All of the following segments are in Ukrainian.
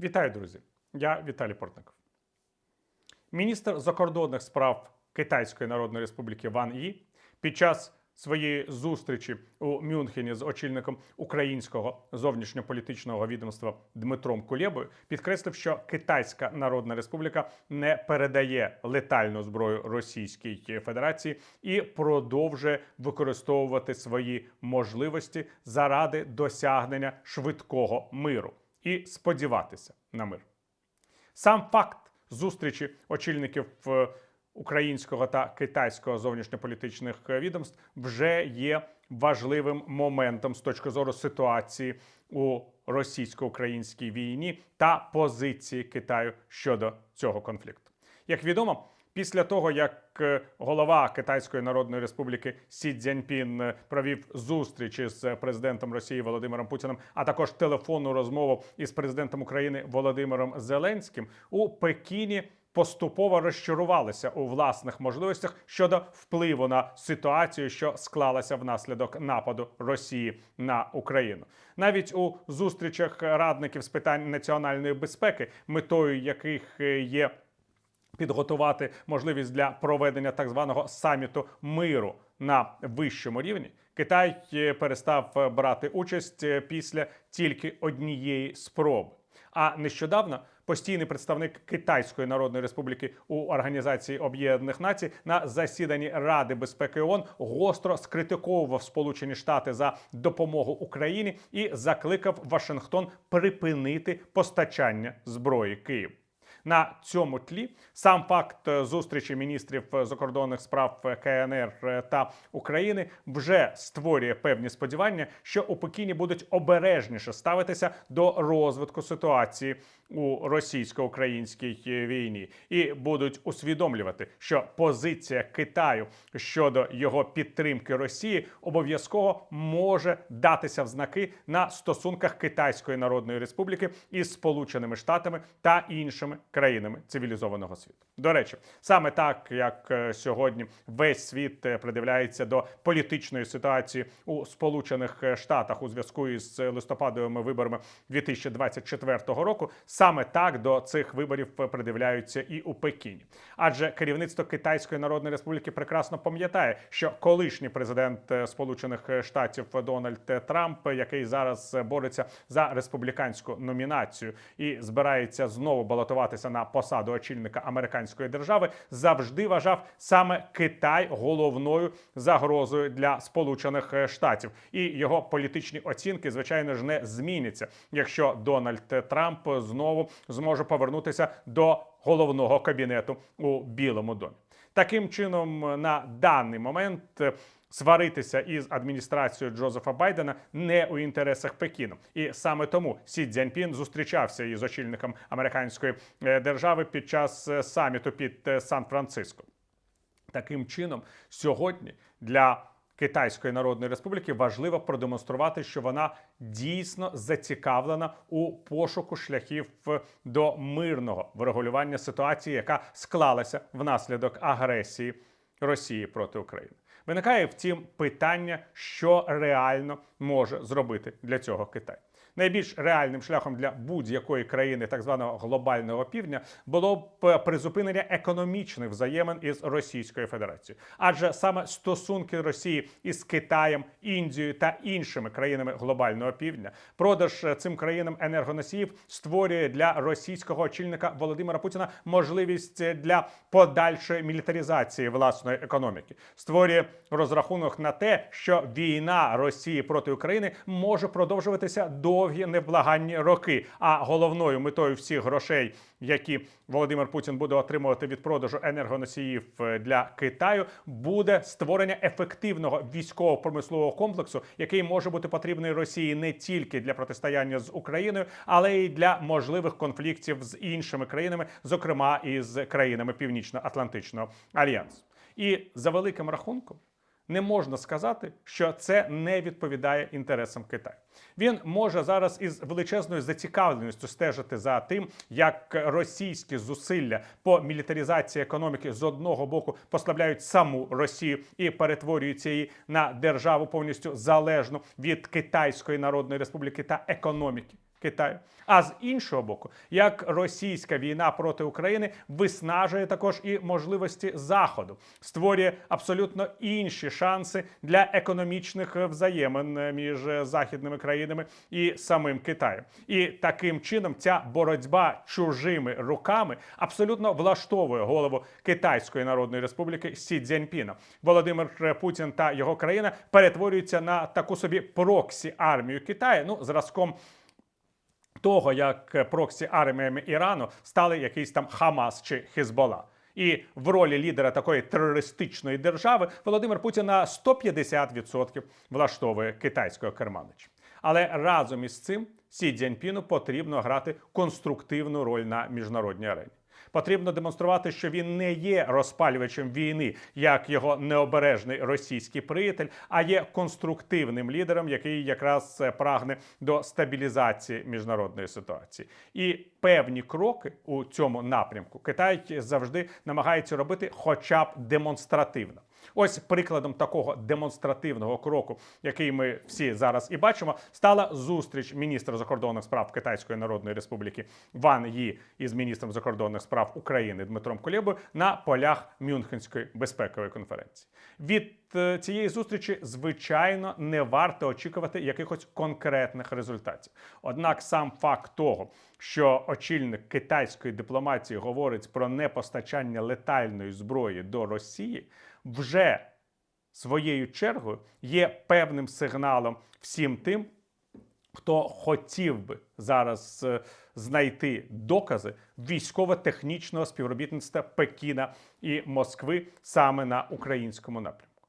Вітаю, друзі! Я Віталій Портников. Міністр закордонних справ Китайської Народної Республіки Ван Ї під час своєї зустрічі у Мюнхені з очільником українського зовнішньополітичного відомства Дмитром Кулєбою підкреслив, що Китайська Народна Республіка не передає летальну зброю Російській Федерації і продовжує використовувати свої можливості заради досягнення швидкого миру і сподіватися на мир. Сам факт зустрічі очільників е, українського та китайського зовнішньополітичних е, відомств вже є важливим моментом з точки зору ситуації у російсько-українській війні та позиції Китаю щодо цього конфлікту. Як відомо, після того як е, голова Китайської Народної Республіки Сі Цзяньпін е, провів зустрічі з президентом Росії Володимиром Путіним, а також телефонну розмову із президентом України Володимиром Зеленським у Пекіні. Поступово розчарувалися у власних можливостях щодо впливу на ситуацію, що склалася внаслідок нападу Росії на Україну. Навіть у зустрічах радників з питань національної безпеки, метою яких е, є підготувати можливість для проведення так званого саміту миру на вищому рівні. Китай е, перестав е, брати участь е, після тільки однієї спроби. А нещодавно постійний представник Китайської Народної Республіки у Організації Об'єднаних Націй на засіданні Ради безпеки ООН гостро скритиковував Сполучені Штати за допомогу Україні і закликав Вашингтон припинити постачання зброї Києву. На цьому тлі. Сам факт е, зустрічі міністрів е, закордонних справ е, КНР та України вже створює певні сподівання, що у Пекіні будуть обережніше ставитися до розвитку ситуації у російсько-українській війні. І будуть усвідомлювати, що позиція Китаю щодо його підтримки Росії обов'язково може датися в знаки на стосунках Китайської Народної Республіки із Сполученими Штатами та іншими цивілізованого світу. До речі, саме так як е, сьогодні весь світ е, придивляється до політичної ситуації у Сполучених е, Штатах у зв'язку із листопадовими виборами 2024 року, саме так до цих виборів придивляються і у Пекіні. Адже керівництво Китайської Народної Республіки прекрасно пам'ятає, що колишній президент Сполучених Штатів Дональд Трамп, який зараз бореться за республіканську номінацію і збирається знову балотуватися на посаду очільника американської держави, завжди вважав саме Китай головною загрозою для Сполучених Штатів, і його політичні оцінки, звичайно ж, не зміняться, якщо Дональд Трамп знову зможе повернутися до головного кабінету у Білому домі. Таким чином, на даний момент е, сваритися із адміністрацією Джозефа Байдена не у інтересах Пекіну, і саме тому Сі Цзяньпін зустрічався із очільником американської е, держави під час е, саміту під е, Сан-Франциско. Таким чином, сьогодні для Китайської Народної Республіки важливо продемонструвати, що вона дійсно зацікавлена у пошуку шляхів до мирного врегулювання ситуації, яка склалася внаслідок агресії Росії проти України. Виникає втім питання, що реально може зробити для цього Китай. Найбільш реальним шляхом для будь-якої країни так званого глобального півдня було б призупинення економічних взаємин із Російською Федерацією, адже саме стосунки Росії із Китаєм, Індією та іншими країнами глобального півдня, продаж е, цим країнам енергоносіїв створює для російського очільника Володимира Путіна можливість е, для подальшої мілітаризації власної економіки, створює розрахунок на те, що війна Росії проти України може продовжуватися довгі невблаганні роки. А головною метою всіх грошей, які Володимир Путін буде отримувати від продажу енергоносіїв е, для Китаю, буде створення ефективного військово-промислового комплексу, який може бути потрібний Росії не тільки для протистояння з Україною, але й для можливих конфліктів з іншими країнами, зокрема із країнами Північно-Атлантичного альянсу. І за великим рахунком. Не можна сказати, що це не відповідає інтересам Китаю. Він може зараз із величезною зацікавленістю стежити за тим, як російські зусилля по мілітаризації економіки з одного боку послабляють саму Росію і перетворюються її на державу повністю залежну від Китайської Народної Республіки та економіки Китаю. А з іншого боку, як російська війна проти України виснажує також і можливості Заходу, створює абсолютно інші шанси для економічних взаємин між західними країнами і самим Китаєм. І таким чином ця боротьба чужими руками абсолютно влаштовує голову Китайської Народної Республіки Сі Цзіньпіна. Володимир Путін та його країна перетворюються на таку собі проксі армію Китаю. Ну зразком того, як проксі арміями Ірану стали якийсь там Хамас чи Хізбола. І в ролі лідера такої терористичної держави Володимир Путін на 150% влаштовує китайського керманича. Але разом із цим Сі Цзіньпіну потрібно грати конструктивну роль на міжнародній арені. Потрібно демонструвати, що він не є розпалювачем війни, як його необережний російський приятель, а є конструктивним лідером, який якраз прагне до стабілізації міжнародної ситуації. І певні кроки у цьому напрямку Китай завжди намагається робити, хоча б демонстративно. Ось прикладом такого демонстративного кроку, який ми всі зараз і бачимо, стала зустріч міністра закордонних справ Китайської Народної Республіки Ван Ї із міністром закордонних справ України Дмитром Кулєбою на полях Мюнхенської безпекової конференції. Від е, цієї зустрічі, звичайно, не варто очікувати якихось конкретних результатів. Однак сам факт того, що очільник китайської дипломатії говорить про непостачання летальної зброї до Росії, вже своєю чергою є певним сигналом всім тим, хто хотів би зараз е, знайти докази військово-технічного співробітництва Пекіна і Москви саме на українському напрямку.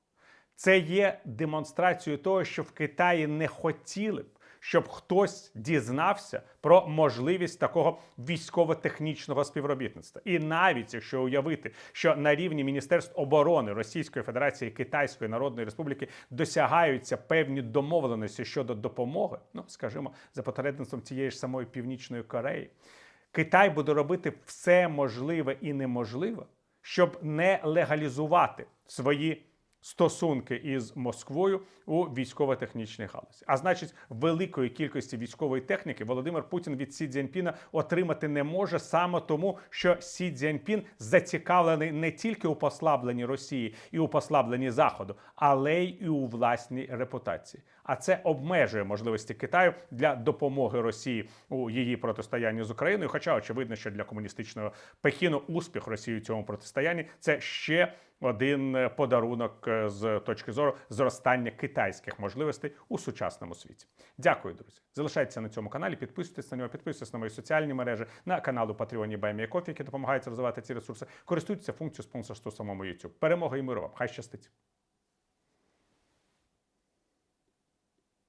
Це є демонстрацією того, що в Китаї не хотіли б, щоб хтось дізнався про можливість такого військово-технічного співробітництва. І навіть якщо уявити, що на рівні Міністерств оборони Російської Федерації Китайської Народної Республіки досягаються певні домовленості щодо допомоги, ну скажімо, за попередництвом цієї ж самої Північної Кореї, Китай буде робити все можливе і неможливе, щоб не легалізувати свої стосунки із Москвою у військово-технічній галузі. А значить, великої кількості військової техніки Володимир Путін від Сі Цзіньпіна отримати не може саме тому, що Сі Цзіньпін зацікавлений не тільки у послабленні Росії і у послабленні Заходу, але й і у власній репутації. А це обмежує можливості Китаю для допомоги Росії у її протистоянні з Україною. Хоча очевидно, що для комуністичного Пекіну успіх Росії у цьому протистоянні це ще один е, подарунок е, з точки зору зростання китайських можливостей у сучасному світі. Дякую, друзі. Залишайтеся на цьому каналі, підписуйтесь на нього, підписуйтесь на мої соціальні мережі, на канал у Патреоні Баймія які допомагають розвивати ці ресурси. Користуйтеся функцією спонсорства самому YouTube. Перемога і миру вам! Хай щастить!